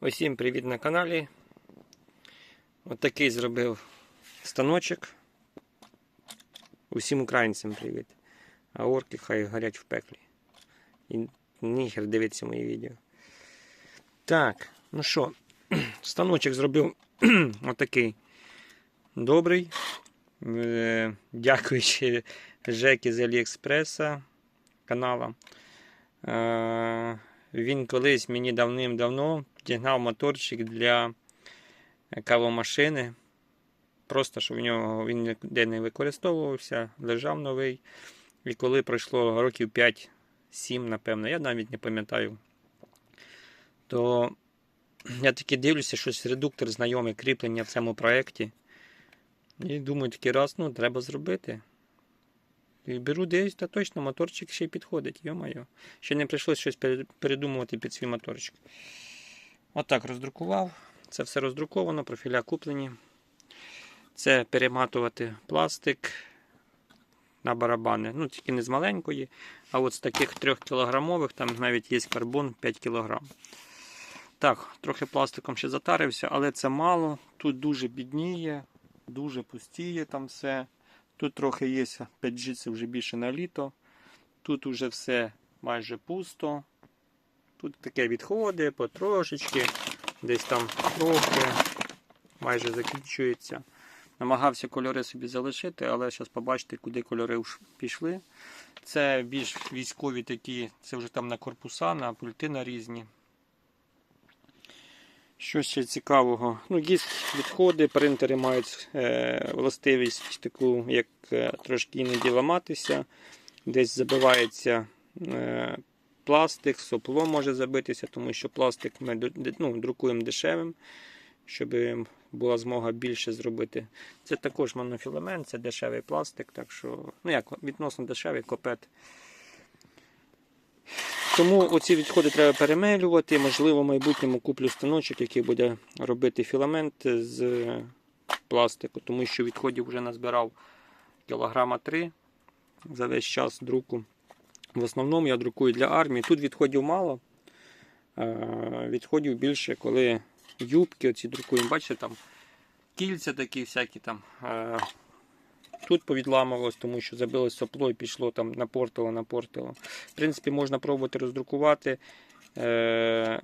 Усім привіт на каналі. Отакий зробив станочок. Усім українцям привіт. А орки хай горять в пеклі. І ніхер дивиться мої відео. Так, ну що, станочок зробив отакий добрий. Е, Дякуючи Жекі з Аліекспреса канала. Е, Він колись мені давним-давно підігнав моторчик для кавомашини. Просто щоб в нього він ніде не використовувався, лежав новий. І коли пройшло років 5-7, напевно, я навіть не пам'ятаю, то я таки дивлюся, щось редуктор знайомий, кріплення в цьому проєкті. І думаю, такий раз, ну, треба зробити. Беру десь, та точно моторчик ще й підходить, йо-моє. Ще не прийшлось щось передумувати під свій моторчик. Отак роздрукував. Це все роздруковано, профіля куплені. Це перематувати пластик на барабани. Ну, тільки не з маленької, а от з таких 3 кілограмових, там навіть є карбон 5 кг. Так, трохи пластиком ще затарився, але це мало. Тут дуже бідніє, дуже пустіє там все. Тут трохи є 5G, це вже більше на літо. Тут уже все майже пусто. Тут таке відходи, потрошечки, десь там трохи, майже закінчується. Намагався кольори собі залишити, але зараз побачите, куди кольори пішли. Це більш військові такі, це вже там на корпуса, на пульти на різні. Що ще цікавого? Ну, є відходи, принтери мають е, властивість таку, як е, трошки іноді ламатися. Десь забивається е, пластик, сопло може забитися, тому що пластик ми ну, друкуємо дешевим, щоб була змога більше зробити. Це також монофіламент, це дешевий пластик, так що, ну як, відносно дешевий копет. Тому оці відходи треба перемелювати. Можливо, в майбутньому куплю станочок, який буде робити філамент з пластику, тому що відходів вже назбирав кілограма 3 за весь час друку. В основному я друкую для армії. Тут відходів мало. Е, Відходів більше, коли юбки оці друкуємо. Бачите, там кільця такі всякі там. Тут повідламувалось, тому що забилось сопло і пішло там напортило, напортило. В принципі, можна пробувати роздрукувати. Е,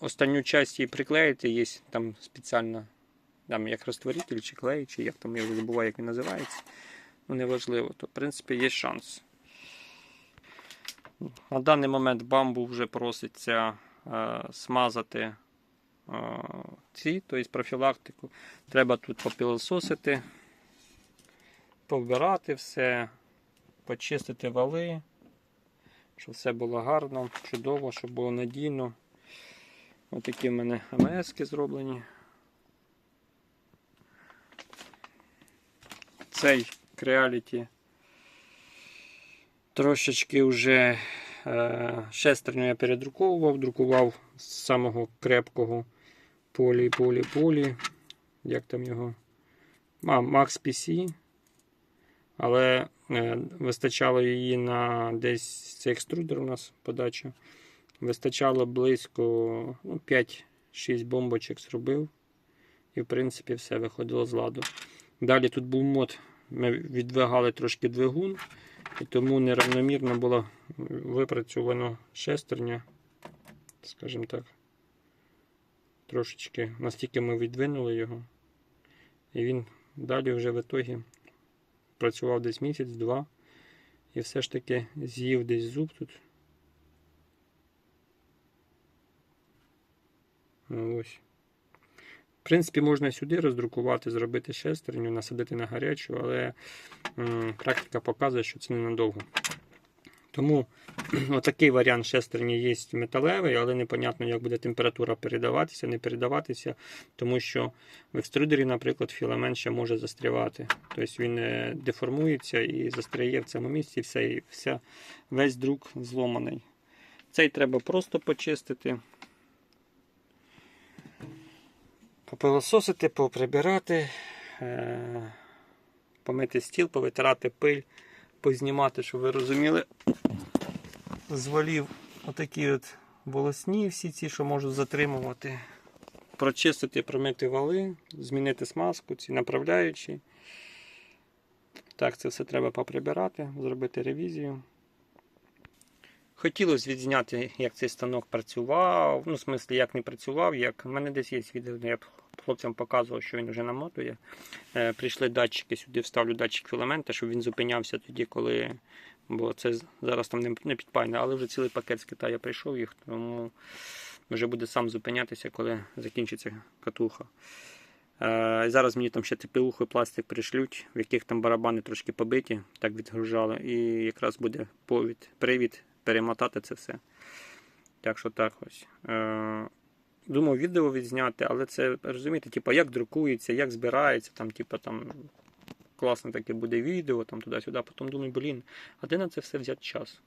Останню часть її приклеїти, є там спеціально там, як розтворитель чи клей, чи як там я вже забуваю, як він називається. Ну, неважливо, то в принципі є шанс. На даний момент бамбу вже проситься е, смазати е, ці, тобто профілактику. Треба тут попілососити, повбирати все, почистити вали, щоб все було гарно, чудово, щоб було надійно. Ось такі в мене АМС зроблені. Цей Creality трошечки вже е, шестерню я передруковував, друкував з самого крепкого полі, полі, полі. Як там його? А, Max PC. Але е, вистачало її на десь це екструдер у нас подача. Вистачало близько ну, 5-6 бомбочок зробив. І, в принципі, все виходило з ладу. Далі тут був мод, ми відвигали трошки двигун, і тому неравномірно було випрацьовано шестерня, скажімо так. Трошечки настільки ми відвинули його. І він далі вже в ітогі працював десь місяць-два. І все ж таки з'їв десь зуб тут. Ось. В принципі, можна сюди роздрукувати, зробити шестерню, насадити на гарячу, але м, практика показує, що це ненадовго. Тому отакий варіант шестерні є металевий, але непонятно, як буде температура передаватися, не передаватися, тому що в екструдері, наприклад, філамент ще може застрявати. Тобто він е, деформується і застряє в цьому місці, і все, і вся, весь друк зломаний. Цей треба просто почистити. попилососити, поприбирати, е, помити стіл, повитирати пиль, познімати, щоб ви розуміли, Звалів отакі от волосні всі ці, що можуть затримувати. Прочистити, промити вали, змінити смазку, ці направляючі. Так, це все треба поприбирати, зробити ревізію. Хотілося відзняти, як цей станок працював. Ну, в смислі, як не працював, як. У мене десь є відео, де я хлопцям показував, що він вже намотує. Е, прийшли датчики, сюди вставлю датчик філамента, щоб він зупинявся тоді, коли. Бо це зараз там не, не підпальне, але вже цілий пакет з Китаю прийшов їх, тому вже буде сам зупинятися, коли закінчиться катуха. Е, зараз мені там ще ТПУху і пластик пришлють, в яких там барабани трошки побиті, так відгружали. І якраз буде повід, привід перемотати це все. Так що так ось. Е, думав відео відзняти, але це розумієте, типу, як друкується, як збирається, там, типу, там класне таке буде відео, там туди-сюди. Потім думаю, блін, а де на це все взяти час?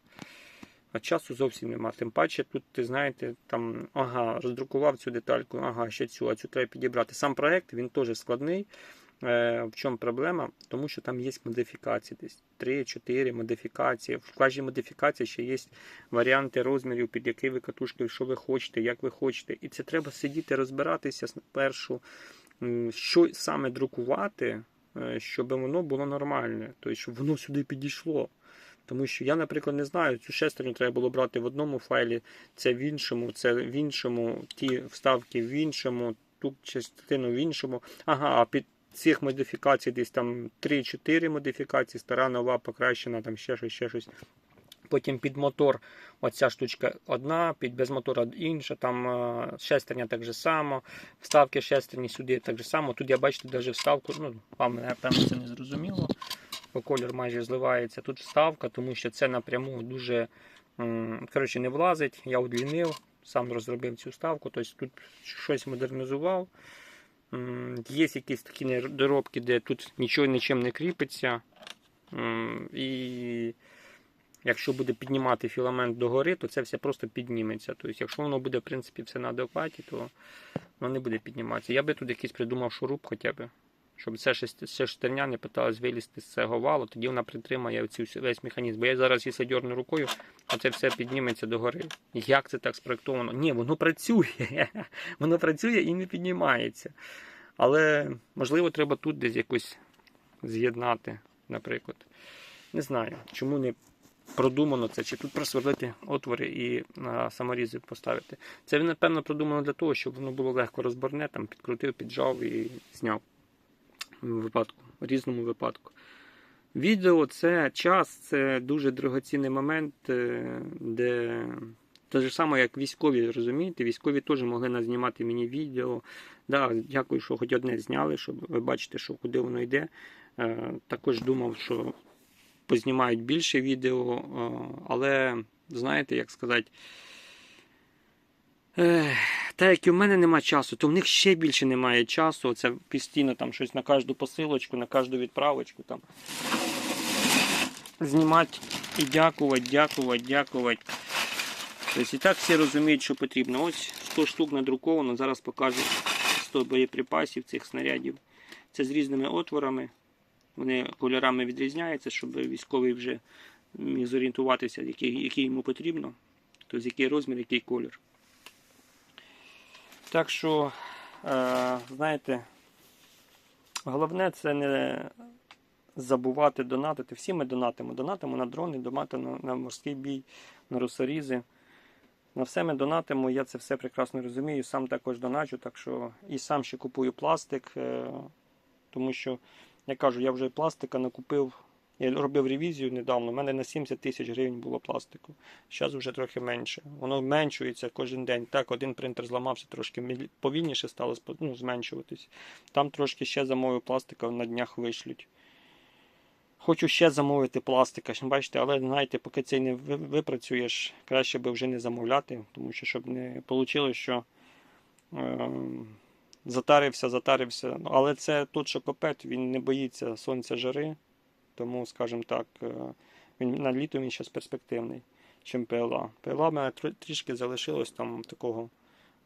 А часу зовсім нема. Тим паче тут, ти знаєте, там, ага, роздрукував цю детальку, ага, ще цю, а цю треба підібрати. Сам проект він теж складний. Е, в чому проблема? Тому що там є модифікації, десь 3-4 модифікації. В кожній модифікації ще є варіанти розмірів, під які ви катушки, що ви хочете, як ви хочете. І це треба сидіти, розбиратися спершу, що саме друкувати, е, щоб воно було нормальне, тобто, щоб воно сюди підійшло. Тому що я, наприклад, не знаю, цю шестерню треба було брати в одному файлі, це в іншому, це в іншому, ті вставки в іншому, ту частину в іншому. Ага, а під цих модифікацій десь там 3-4 модифікації, стара, нова, покращена, там ще щось, ще щось. Потім під мотор оця штучка одна, під без мотора інша, там е, шестерня так же само, вставки шестерні сюди так же само. Тут я бачите, навіть вставку, ну, вам напевно це не зрозуміло, бо колір майже зливається. Тут вставка, тому що це напряму дуже коротше, не влазить. Я удлінив, сам розробив цю вставку, тобто тут щось модернізував. Є якісь такі недоробки, де тут нічого нічим не кріпиться. І якщо буде піднімати філамент догори, то це все просто підніметься. Тобто, якщо воно буде, в принципі, все на адекваті, то воно не буде підніматися. Я би тут якийсь придумав шуруп хоча б, щоб це шест- шестерня не питалась вилізти з цього валу, тоді вона притримає весь механізм. Бо я зараз, якщо дьорну рукою, то це все підніметься догори. Як це так спроектовано? Ні, воно працює. Воно працює і не піднімається. Але можливо треба тут десь якось з'єднати, наприклад. Не знаю, чому не продумано це, чи тут просверлити отвори і а, саморізи поставити. Це напевно продумано для того, щоб воно було легко розборне, там підкрутив, піджав і зняв в випадку, в різному випадку. Відео це час, це дуже дорогоцінний момент, е, де те ж саме, як військові, розумієте, військові теж могли назнімати мені відео. Да, дякую, що хоч одне зняли, щоб ви бачите, що куди воно йде. Е, Також думав, що познімають більше відео, е, але знаєте, як сказати. Ех, та як і в мене нема часу, то в них ще більше немає часу. Це постійно там щось на кожну посилочку, на кожну відправочку там. Знімати і дякувати, дякувати, дякувати. Тобто і так всі розуміють, що потрібно. Ось 100 штук надруковано, зараз покажу 100 боєприпасів цих снарядів. Це з різними отворами. Вони кольорами відрізняються, щоб військовий вже міг зорієнтуватися, який, який йому потрібно. Тобто який розмір, який колір. Так що, е, знаєте, головне це не забувати донатити. Всі ми донатимо. Донатимо на дрони, донатимо на, морський бій, на русорізи. На все ми донатимо, я це все прекрасно розумію. Сам також доначу, так що і сам ще купую пластик, е, тому що, я кажу, я вже пластика накупив. Я робив ревізію недавно, у мене на 70 тисяч гривень було пластику. Зараз вже трохи менше. Воно зменшується кожен день. Так, один принтер зламався, трошки повільніше стало ну, зменшуватись. Там трошки ще замовив пластика, на днях вишлють. Хочу ще замовити пластика, бачите, але знаєте, поки цей не випрацюєш, краще би вже не замовляти, тому що щоб не вийшло, що е, затарився, затарився. Але це тут шокопет, він не боїться сонця жари, тому, скажімо так, е, він на літо він ще перспективний, чим ПЛА. ПЛА в мене трішки залишилось там такого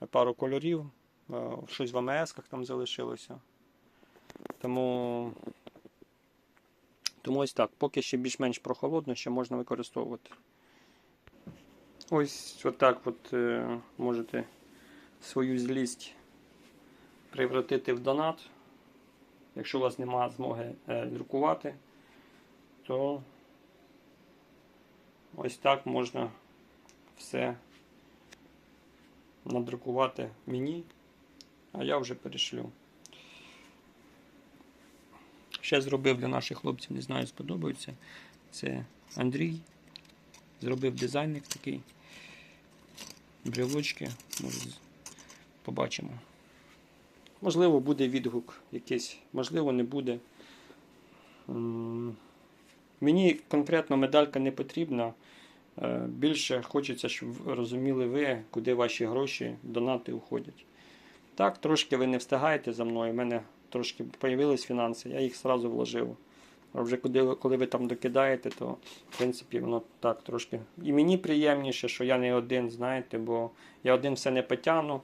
е, пару кольорів, е, щось в АМС-ках там залишилося. Тому тому ось так, поки ще більш-менш прохолодно, ще можна використовувати. Ось отак от можете свою злість превратити в донат. Якщо у вас немає змоги друкувати, то ось так можна все надрукувати мені, а я вже перешлю. Ще зробив для наших хлопців, не знаю, сподобається. Це Андрій. Зробив дизайник такий. Брелочки. Може, побачимо. Можливо, буде відгук якийсь, можливо, не буде. Мені конкретно медалька не потрібна. Е, Більше хочеться, щоб розуміли ви, куди ваші гроші, донати уходять. Так, трошки ви не встигаєте за мною. У мене трошки появились фінанси, я їх одразу вложив. А вже коли, коли ви там докидаєте, то в принципі воно так трошки. І мені приємніше, що я не один, знаєте, бо я один все не потягну.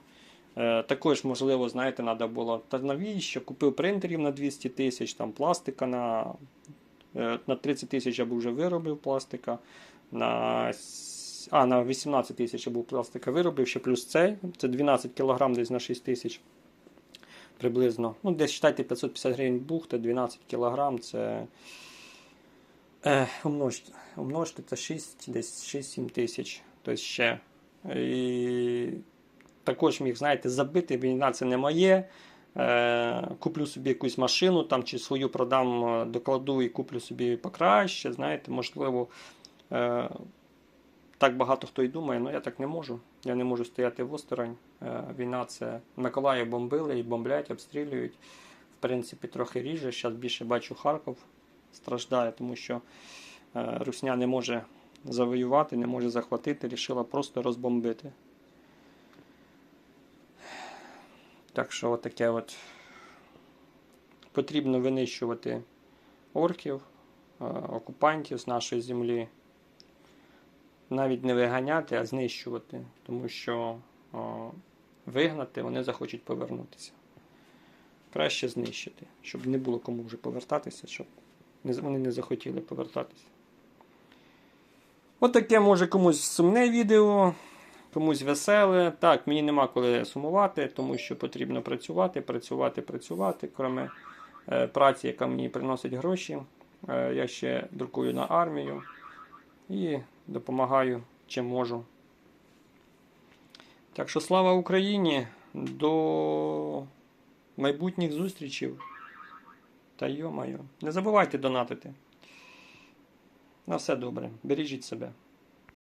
Е, також, можливо, знаєте, треба було. Та навіщо? Купив принтерів на 200 тисяч, там пластика на, на 30 тисяч я б вже виробив пластика. На, а, на 18 тисяч я був пластика виробив, ще плюс цей. Це 12 кг десь на 6 тисяч приблизно. Ну, десь вважайте 550 гривень бухта, 12 кг це. Е, умножте, умножте це 6, десь 6-7 тисяч. Тобто ще. І також міг, знаєте, забити, війна це не моє. Е, куплю собі якусь машину там, чи свою продам, е, докладу і куплю собі покраще. Знаєте, можливо, е, так багато хто і думає, але я так не можу. Я не можу стояти в осторонь. Війна це Миколаїв бомбили і бомблять, обстрілюють. В принципі, трохи ріже. Зараз більше бачу Харків страждає, тому що Русня не може завоювати, не може захватити, рішила просто розбомбити. Так що отаке от потрібно винищувати орків, окупантів з нашої землі. Навіть не виганяти, а знищувати, тому що о, вигнати вони захочуть повернутися. Краще знищити, щоб не було кому вже повертатися, щоб вони не захотіли повертатися. От може комусь сумне відео, комусь веселе. Так, мені нема коли сумувати, тому що потрібно працювати, працювати, працювати. Кроме е, праці, яка мені приносить гроші. Е, я ще друкую на армію і допомагаю чим можу. Так що слава Україні! До майбутніх зустрічей. Та йо-моє. Не забувайте донатити. На все добре. Бережіть себе.